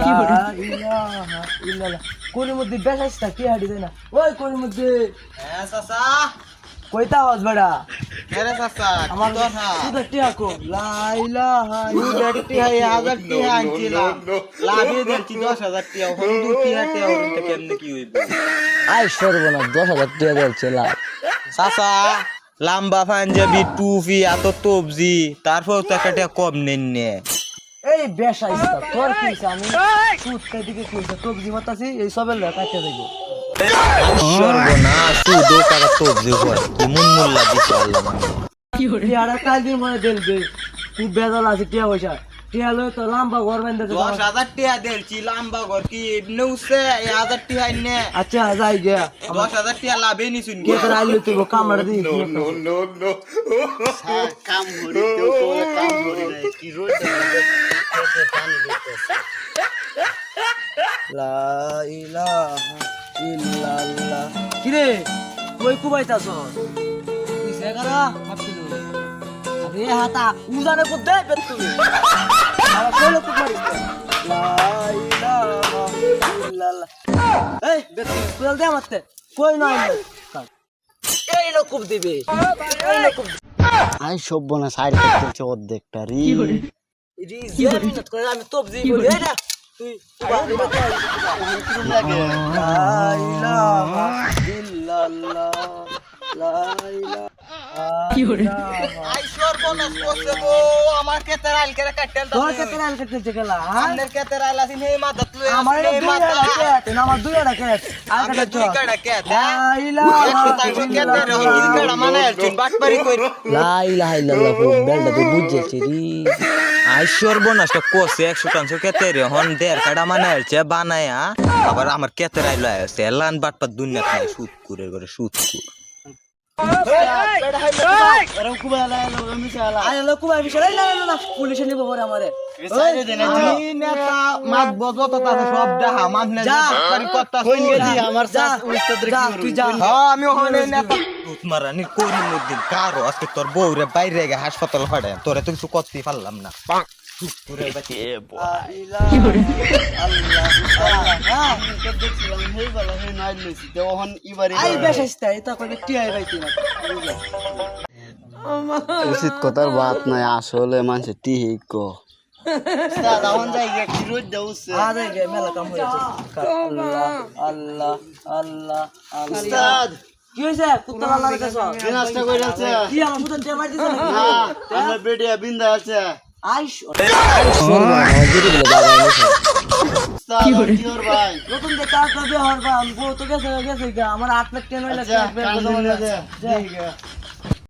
লা ইলাহা ইল্লাল্লাহ। কোনের মধ্যে বেসাইস না কে হাঁটি না ওই কোনের মধ্যে হ্যাঁ কইতা হস বেড়া? আরে চাচা? সুদা টিয়া কো? লা ইলাহা হাজার টিয়া আনছিলাম। লাগিয়ে দিচ্ছি দশ হাজার টিয়া হলুদ টিয়া টিয়া হলুদ কেমনে কি হইবে? আই সর্বনা দশ হাজার টিয়া লাভ চাচা লাম্বা পাঞ্জাবি টুপি এত তবজি তারপর তো একটা কম নেন নে। এই বেসাইস না তোর কি? আমি সুদ খাই দিকে কি হইছে? সবজি মাতাছি এই সবের লয় কাটতে দেবো সর্বনাশ সুদো টাকা তবজি হয় কি মুন মুল্লা দিছে আল্লাহ মানে টিয়াটা কাল দিন মনে দেল দে খুব বেজাল আছে টিয়া পয়সা। টিয়া লই তো লম্বা ঘর বেঁধে দে দশ হাজার টিয়া দিলছি লাম্বা ঘর কি এই হাজার টিয়া নে আচ্ছা যাই দশ হাজার টিয়া লাভে নিছুন। কে তোর আইলে তুই কামড়া দি লা ইলাহা ইল্লাল্লাহ। কিরে কুবাইতাছ তুই সেগারা ভাবছিল। আরে হাতা উজানে কো দে পেত তুই আমার মারিস এই বেত দে আমাতে কই না এই লোক দিবে। এই লোক আই সভ্য না সাইড করছে অর্ধেকটা। রি আমি দিই বলি না তুই বাড়ি আই একশো টানশো কেতে হন দেড় কাটা মানে বানায়া। আবার আমার কেতের আইল আছে লান বাটপার দুনিয়া খায় সুদ করে করে করে পুলিশে করতা। হ্যাঁ তোর বউরে বাইরে গে হাসপাতাল ফাড়ে তোরে তো কিছু করতেই পারলাম না উচিত কথার বাত নাই আসলে মানুষের টিহি কো। আল্লাহ আল্লাহ আল্লাহ আল্লাহ। কি হইছে কুত্তা লালা কাছ বিনাশটা কই কি আমার পুতন টেমার না না আমার বেটিয়া বিন্দা আছে। গেছে গেছে আমার আট লাখ টেন হইলে আচ্ছা ঠিক আছে।